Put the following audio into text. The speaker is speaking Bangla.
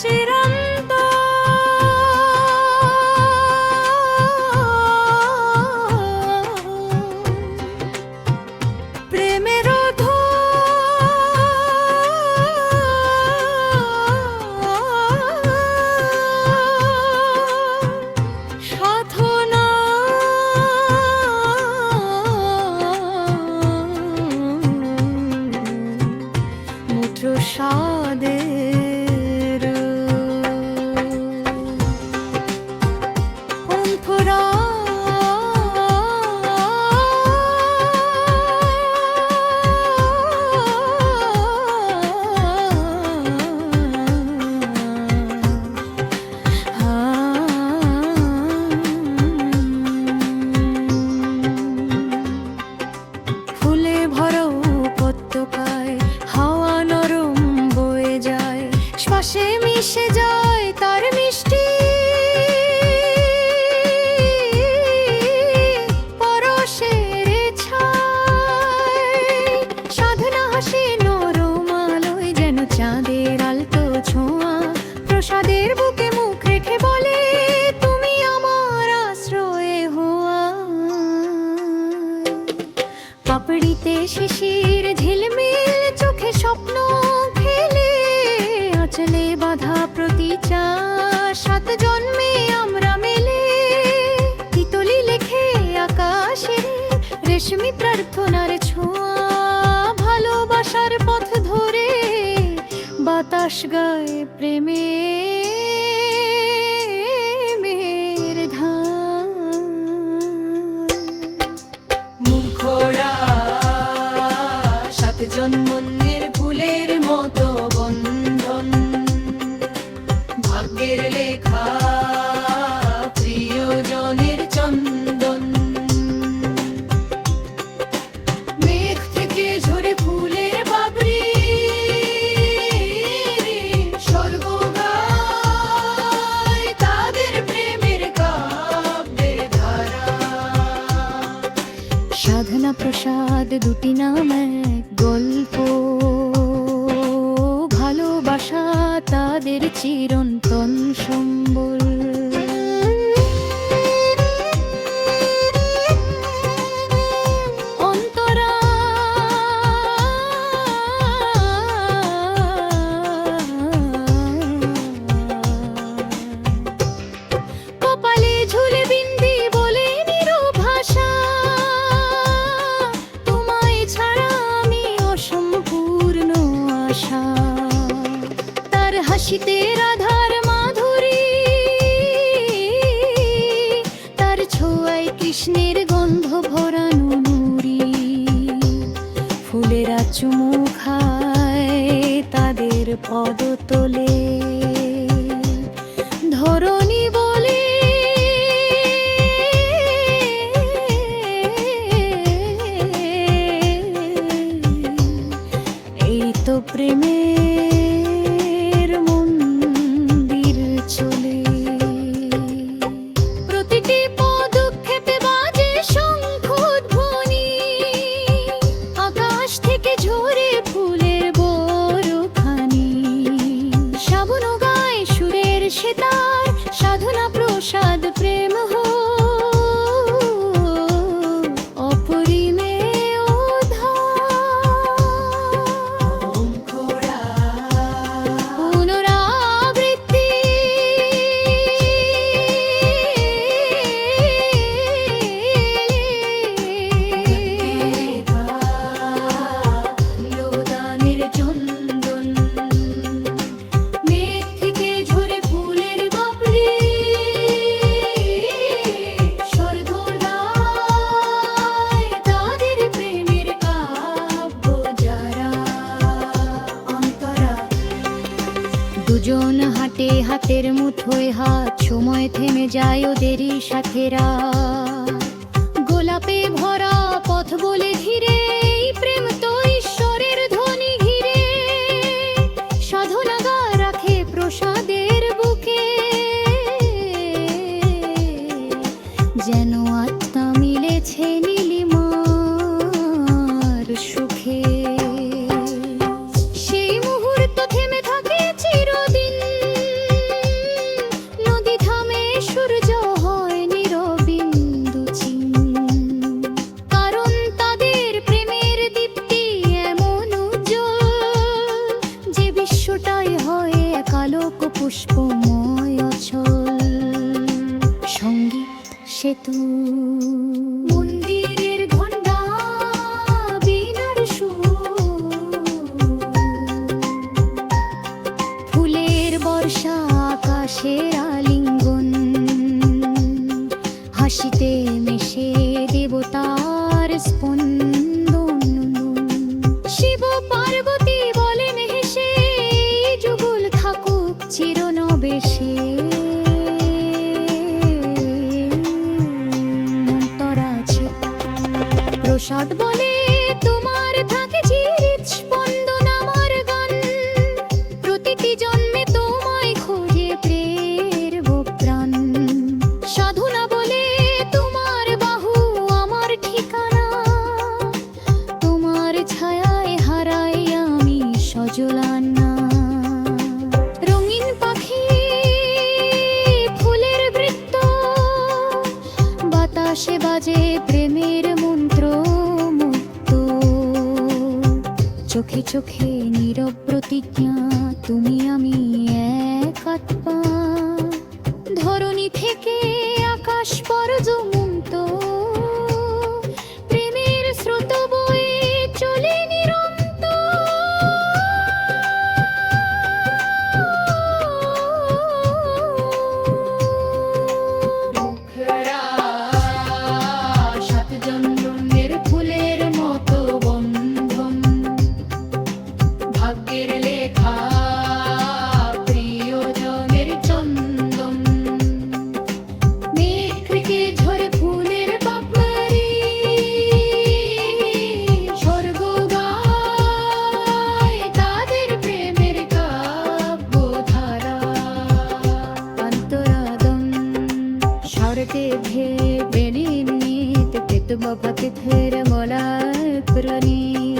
চিরন্ত শ্বাসে মিশে যায় আচলে বাধা প্রতি সাত জন্মে আমরা মেলে তিতলি লেখে আকাশে রেশমি প্রার্থনার ছোঁয়া। ভালোবাসার পথ ধরে বাতাস গায় প্রেমে প্রিয়জনের চন্দন। মেঘ ঝরে ফুলের বাবরি দুটি নাম এক চিরন্তন সম্বল কৃষ্ণের গন্ধ ভরানো নুরি ফুলেরা চুমু খায় তাদের পদতলে সুরের সেতার মুঠোয় হাত সময় থেমে যায় ওদেরই সাথেরা। গোলাপে ভরা পথ বলে সেতু মন্দিরের ফুলের বর্ষা আকাশের আলিঙ্গন। হাসিতে প্রসাদ বলে, তোমার থাকে স্পন্দন আমার গান। প্রতিটি জন্মে তোমায় খোঁজে প্রের প্রাণ। সাধনা বলে, তোমার বাহু আমার ঠিকানা। তোমার ছায়ায় হারাই আমি সজলানা। রঙিন পাখি, ফুলের বৃত্ত, বাতাসে বাজে চোখে চোখে নীরব প্রতিজ্ঞা তুমি আমি এক আত্মা। ধরণী থেকে थे बेली नीत पित बपति थेर मोला पुरनी